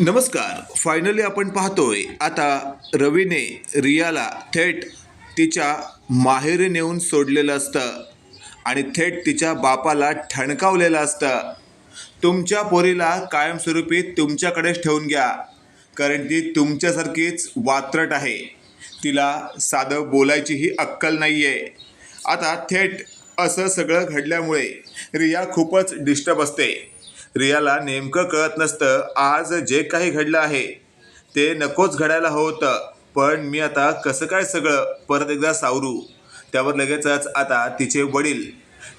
नमस्कार. फायनली आपण पाहतोय आता रवीने रियाला थेट तिच्या माहेरी नेऊन सोडलेलं असतं आणि थेट तिच्या बापाला ठणकावलेलं असतं. तुमच्या पोरीला कायमस्वरूपी तुमच्याकडेच ठेवून घ्या कारण ती तुमच्यासारखीच वात्रट आहे. तिला साधं बोलायचीही अक्कल नाही आहे आता थेट असं सगळं घडल्यामुळे रिया खूपच डिस्टर्ब असते. रियाला नेमकं कळत नसतं. आज जे काही घडलं आहे ते नकोच घडायला होतं. पण मी आता कसं काय सगळं? परत एकदा सावरू. त्यावर लगेचच आता तिचे वडील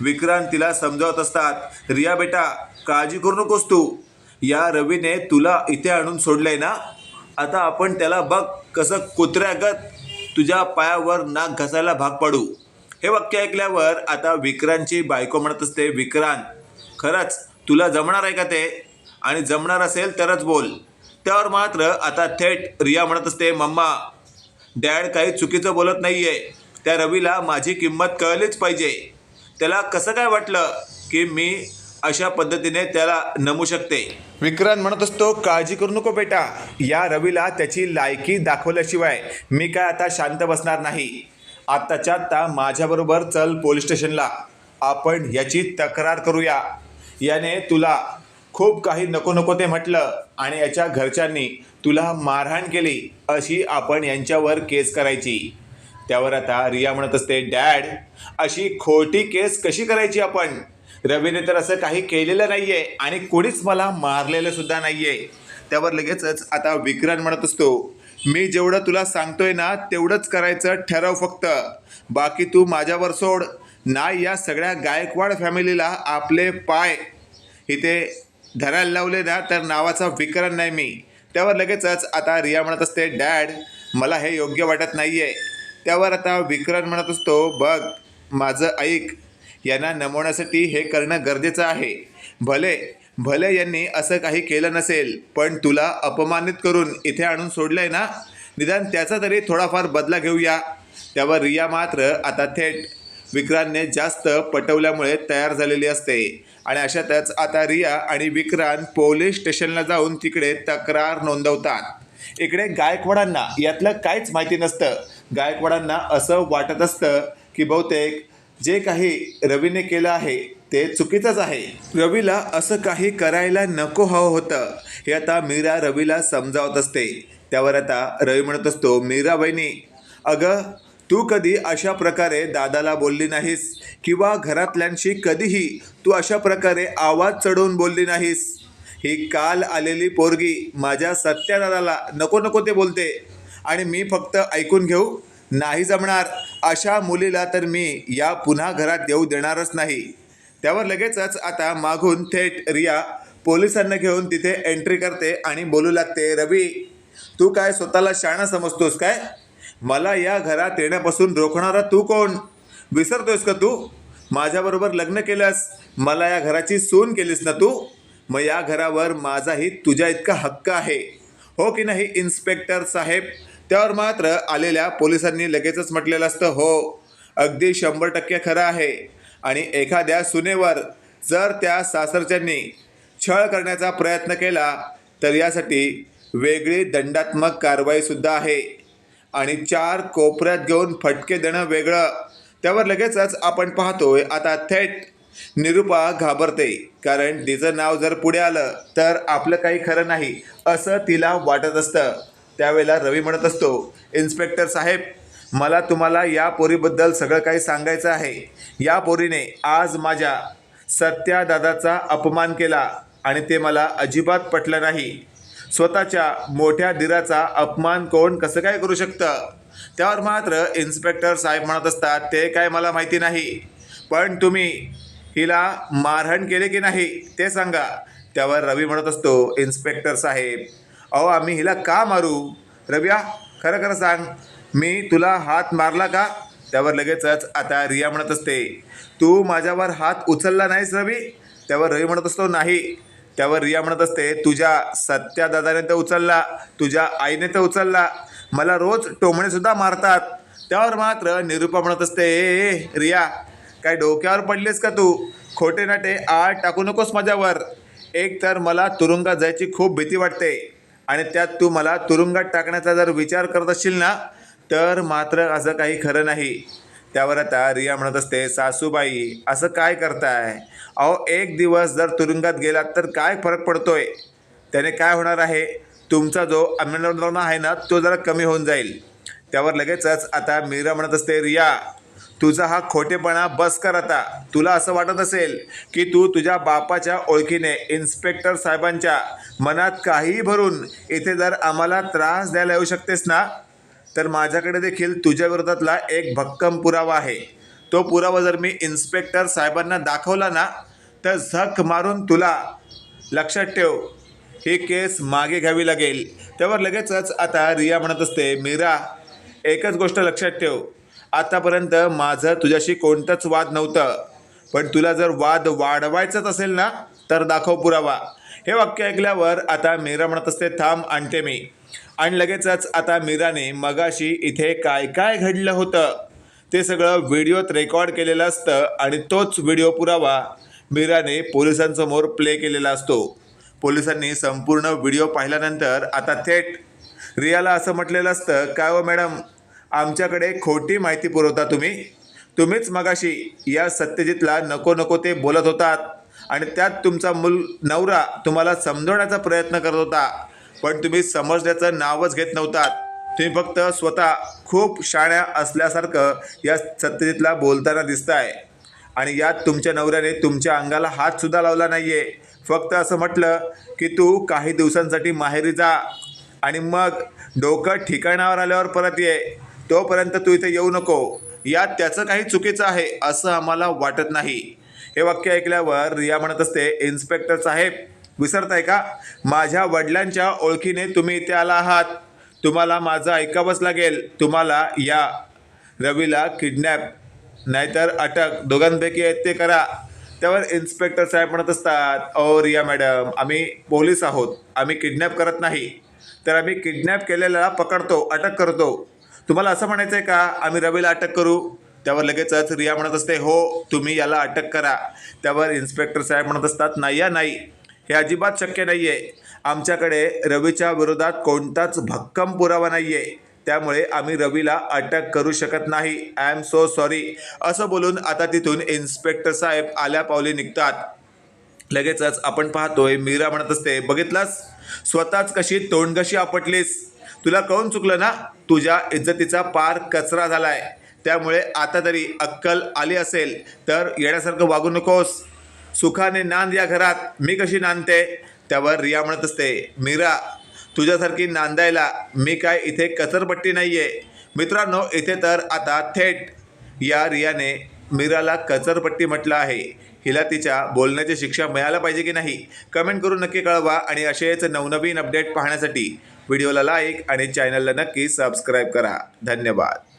विक्रांत तिला समजावत असतात रिया बेटा काळजी करू नकोस तू. या रवीने तुला इथे आणून सोडलंय ना? आता आपण त्याला बघ कसं कुत्र्यागत तुझ्या पायावर नाक घसायला भाग पाडू. हे वाक्य ऐकल्यावर आता विक्रांतची बायको म्हणत असते विक्रांत खरंच तुला जमणार आहे का ते? आणि जमणार असेल तरच बोल. त्यावर मात्र आता थेट रिया म्हणत असते मम्मा डॅड काही चुकीचं बोलत नाही आहे त्या रवीला माझी किंमत कळलीच पाहिजे. त्याला कसं काय वाटलं की मी अशा पद्धतीने त्याला नमू शकते? विक्रांत म्हणत असतो काळजी करू नको बेटा. या रवीला त्याची लायकी दाखवल्याशिवाय मी काय आता शांत बसणार नाही. आत्ताच्या आत्ता माझ्याबरोबर चल पोलीस स्टेशनला. आपण याची तक्रार करूया. याने तुला खूप काही नको नको ते म्हटलं आणि याच्या घरच्यांनी तुला मारहाण केली अशी आपण यांच्यावर केस करायची. त्यावर आता रिया म्हणत असते डॅड अशी खोटी केस कशी करायची आपण? रवीने तर असं काही केलेलं नाहीये आणि कोणीच मला मारलेलं सुद्धा नाहीये. त्यावर लगेचच आता विक्रांत म्हणत असतो मी जेवढं तुला सांगतोय ना तेवढंच करायचं ठरव फक्त. बाकी तू माझ्यावर सोड. नाही या सगळ्या गायकवाड फॅमिलीला आपले पाय इथे धरायला लावले ना तर नावाचा विक्रम नाही मी. त्यावर लगेचच आता रिया म्हणत असते डॅड मला हे योग्य वाटत नाही आहे त्यावर आता विक्रम म्हणत असतो बघ माझं ऐक यांना नमवण्यासाठी हे करणं गरजेचं आहे. भले भले यांनी असं काही केलं नसेल पण तुला अपमानित करून इथे आणून सोडलंय ना? निदान त्याचा तरी थोडाफार बदला घेऊया. त्यावर रिया मात्र आता थेट विक्रांतने जास्त पटवल्यामुळे तयार झालेली असते. आणि अशातच आता रिया आणि विक्रांत पोलीस स्टेशनला जाऊन तिकडे तक्रार नोंदवतात. इकडे गायकवाडांना यातलं काहीच माहिती नसतं. गायकवाडांना असं वाटत असतं की बहुतेक जे काही रवीने केलं आहे ते चुकीचंच आहे. रवीला असं काही करायला नको हवं होतं. हे आता मीरा रवीला समजावत असते. त्यावर आता रवी म्हणत असतो मीरा बहिणी अगं तू कधी अशा प्रकारे दादाला बोलली नाहीस? किंवा घरातल्यांशी कधीही तू अशा प्रकारे आवाज चढवून बोलली नाहीस? ही काल आलेली पोरगी माझ्या सत्यादादाला नको नको ते बोलते. आणि मी फक्त ऐकून घेऊ. नाही जमणार. अशा मुलीला तर मी या पुन्हा घरात येऊ देणारच नाही. त्यावर लगेचच आता मागून थेट रिया पोलिसांना घेऊन तिथे एंट्री करते आणि बोलू लागते रवी तू काय स्वतःला शाणा समजतोस काय? मला या घरात येण्यापासून रोखणारा तू कोण? विसरतोयस का तू? माझ्याबरोबर लग्न केलंस मला या घराची सून केलीस ना तू? मग या घरावर माझाही तुझ्या इतका हक्क आहे. हो की नाही इन्स्पेक्टर साहेब? त्यावर मात्र आलेल्या पोलिसांनी लगेचच म्हटलेलं असतं हो. अगदी शंभर टक्के खरं आहे. आणि एखाद्या सुनेवर जर त्या सासरच्यांनी छळ करण्याचा प्रयत्न केला तर यासाठी वेगळी दंडात्मक कारवाईसुद्धा आहे. आणि चार कोपऱ्यात घेऊन फटके देणं वेगळं. त्यावर लगेचच आपण पाहतोय आता थेट निरुपा घाबरते. कारण तिचं नाव जर पुढे आलं तर आपलं काही खरं नाही असं तिला वाटत असतं. त्यावेळेला रवी म्हणत असतो इन्स्पेक्टर साहेब मला तुम्हाला या पोरीबद्दल सगळं काही सांगायचं आहे. या पोरीने आज माझ्या सत्या दादाचा अपमान केला आणि ते मला अजिबात पटलं नाही. स्वतःच्या मोठ्या दिराचा अपमान कोण कसं काय करू शकतं? त्यावर मात्र इन्स्पेक्टर साहेब म्हणत असतात ते काय मला माहिती नाही. पण तुम्ही हिला मारहाण केले की नाही ते सांगा. त्यावर रवी म्हणत असतो इन्स्पेक्टर साहेब अहो आम्ही हिला का मारू? रव्या खरं खरं सांग मी तुला हात मारला का? त्यावर लगेचच आता रिया म्हणत असते तू माझ्यावर हात उचलला नाहीस रवी? त्यावर रवी म्हणत असतो नाही. त्यावर रिया म्हणत असते तुझ्या सत्या दादाने तर उचलला तुझ्या आईने तर उचलला. मला रोज टोमणेसुद्धा मारतात. त्यावर मात्र निरुपा म्हणत असते ए रिया काय डोक्यावर पडलीस का तू? खोटे नाटे आळ टाकू नकोस माझ्यावर. एक तर मला तुरुंगात जायची खूप भीती वाटते आणि त्यात तू मला तुरुंगात टाकण्याचा जर विचार करत असशील ना तर मात्र असं काही खरं नाही. त्यावर आता रिया म्हणत असते सासूबाई असं काय करताय? अहो एक दिवस जर तुरुंगात गेलात तर काय फरक पडतोय? त्याने काय होणार आहे? तुमचा जो अमेनॉर्मा आहे ना तो जरा कमी होऊन जाईल. त्यावर लगेचच आता मीरा म्हणत असते रिया तुझा हा खोटेपणा बस कर आता. तुला असं वाटत असेल की तू तुझ्या बापाच्या ओळखीने इन्स्पेक्टर साहेबांच्या मनात काहीही भरून इथे जर आम्हाला त्रास द्यायला येऊ शकतेस ना तर माझ्याकडे देखील तुझ्या विरोधातला एक भक्कम पुरावा आहे. तो पुरावा जर मी इन्स्पेक्टर साहेबांना दाखवला ना तर झक मारून तुला लक्षात ठेव ही केस मागे घ्यावी लागेल. त्यावर लगेचच आता रिया म्हणत असते मीरा एकच गोष्ट लक्षात ठेव. आतापर्यंत माझं तुझ्याशी कोणतंच वाद नव्हतं. पण तुला जर वाद वाढवायचाच असेल ना तर दाखव पुरावा. हे वाक्य ऐकल्यावर आता मीरा म्हणत असते थांब आणते मी. आणि लगेचच आता मीराने मगाशी इथे काय काय घडलं होतं? ते सगळं व्हिडिओत रेकॉर्ड केलेलं असतं आणि तोच व्हिडिओ पुरावा मीराने पोलिसांसमोर प्ले केलेला असतो. पोलिसांनी संपूर्ण व्हिडिओ पाहिल्यानंतर आता थेट रियाला असं म्हटलेलं असतं काय हो मॅडम? आमच्याकडे खोटी माहिती पुरवता तुम्ही? तुम्हीच मगाशी या सत्यजितला नको नको ते बोलत होतात आणि त्यात तुमचा मूल नवरा तुम्हाला समजवण्याचा प्रयत्न करत होता. पण तुम्ही समजण्याचं नावच घेत नव्हतात. तुम्ही फक्त स्वतः खूप शाण्या असल्यासारखं या सत्यजितला बोलताना दिसताय. आणि यात तुमच्या नवऱ्याने तुमच्या अंगाला हातसुद्धा लावला नाही आहे फक्त असं म्हटलं की तू काही दिवसांसाठी माहेरी जा आणि मग डोकं ठिकाणावर आल्यावर परत ये. तोपर्यंत तू इथे येऊ नको. यात त्याचं काही चुकीचं आहे असं आम्हाला वाटत नाही. हे वाक्य ऐकल्यावर रिया म्हणत असते इन्स्पेक्टर साहेब विसरताय का? माझ्या वडिलांच्या ओळखीने तुम्ही इथे आला आहात. तुम्हाला माझं ऐकावंच लागेल. तुम्हाला या रवीला किडनॅप नाहीतर अटक दोघांपैकी आहेत ते करा. त्यावर इन्स्पेक्टर साहेब म्हणत असतात ओ रिया मॅडम आम्ही पोलीस आहोत. आम्ही किडनॅप करत नाही. तर आम्ही किडनॅप केलेल्याला पकडतो अटक करतो. तुम्हाला असं म्हणायचं आहे का? आम्ही रवीला अटक करू? त्यावर लगेचच रिया म्हणत असते हो तुम्ही याला अटक करा. त्यावर इन्स्पेक्टर साहेब म्हणत असतात नाही या नाही. हे अजिबात शक्य नाही आहे आमच्याकडे रवीच्या विरोधात कोणताच भक्कम पुरावा नाही आहे त्यामुळे आम्ही रवीला अटक करू शकत नाही. आय एम सो सॉरी असं बोलून आता तिथून इन्स्पेक्टर साहेब आल्या पावली निघतात. लगेचच आपण पाहतोय मीरा म्हणत असते बघितलास? स्वतःच कशी तोंडगशी आपटलीस? तुला कळून चुकलं ना? तुझ्या इज्जतीचा पार कचरा झालाय. त्यामुळे आता तरी अक्कल आली असेल तर येण्यासारखं वागू नकोस. सुखाने नांद या घरात. मी कशी नांदते? त्यावर रिया म्हणत असते मीरा तुझ्यासारखी नांदायला मी काय इथे कचरपट्टी नाही आहे मित्रांनो इथे तर आता थेट. या रियाने मीराला कचरपट्टी म्हटलं आहे. हिला तिच्या बोलण्याची शिक्षा मिळायला पाहिजे की नाही कमेंट करून नक्की कळवा आणि असेच नवनवीन अपडेट पाहण्यासाठी व्हिडिओला लाईक आणि चॅनलला नक्की सबस्क्राईब करा. धन्यवाद.